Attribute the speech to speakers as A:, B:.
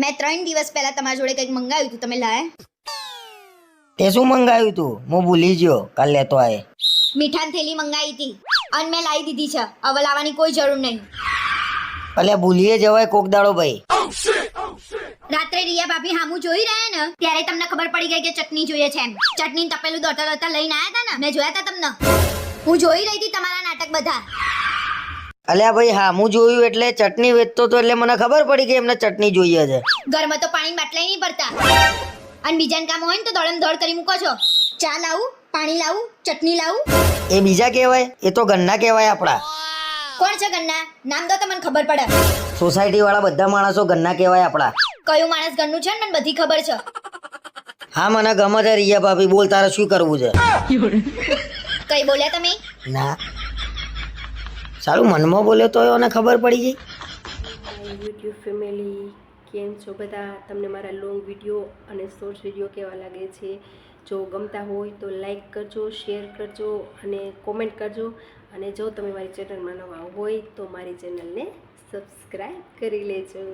A: મેં ત્રણ દિવસ પહેલા તમારા જોડે કંઈક મંગાવ્યું હતું તમે લાયા?
B: તે શું મંગાવ્યું તું? હું ભૂલી ગયો. કાલ લેતો આય.
A: મીઠાન થેલી મંગાવી હતી અને મેં લાવી દીધી છે. હવે લાવવાની કોઈ જરૂર નહીં.
B: અલ્યા ભૂલીએ જવાય કોક દાડો ભાઈ.
A: રાત્રે રિયા ભાભી હામુ જોઈ રહ્યા ને ત્યારે તમને ખબર પડી ગઈ કે ચટણી જોઈએ છે એમ. ચટણી તપેલું દોડતા દોડતા લઈને આયા હતા ને? મેં જોયા હતા તમને? હું જોઈ રહી હતી તમારા નાટક બધા.
B: અલ્યા ભાઈ હા હું જોયું એટલે ચટણી વેચતો તો એટલે મને ખબર પડી કે એમને ચટણી જોઈએ છે.
A: ઘરમાં તો પાણી બાટલા નહીં ભરતા. અને બીજાને કામ હોય ને તો દોડમ દોડ કરી મૂકો છો. ચા લાવું પાણી લાવું ચટણી લાવું.
B: એ બીજા કહેવાય? એ તો ગન્ના કહેવાય આપણા.
A: કોણ છે ગન્ના? નામ તો મને ખબર પડે.
B: સોસાયટી વાળા બધા માણસો ગન્ના કહેવાય આપણા.
A: કયું માણસ ગન્નું છે ને મને બધી ખબર છે.
B: હા મને ગમે છે રિયા ભાભી બોલ તારે શું કરવું છે?
A: કઈ બોલ્યા તમે?
B: ના. સારું, મનમાં બોલ્યો તો એને ખબર પડી ગઈ.
C: યુટ્યુબ ફેમિલી કેમ છો બધા તમને મારા લોંગ વીડિયો અને શોર્ટ્સ વીડિયો કેવા લાગે છે, જો ગમતા હોય તો લાઈક કરજો શેર કરજો અને કોમેન્ટ કરજો. અને જો તમે મારી ચેનલમાં નવા હોય તો મારી ચેનલને સબસ્ક્રાઈબ કરી લેજો.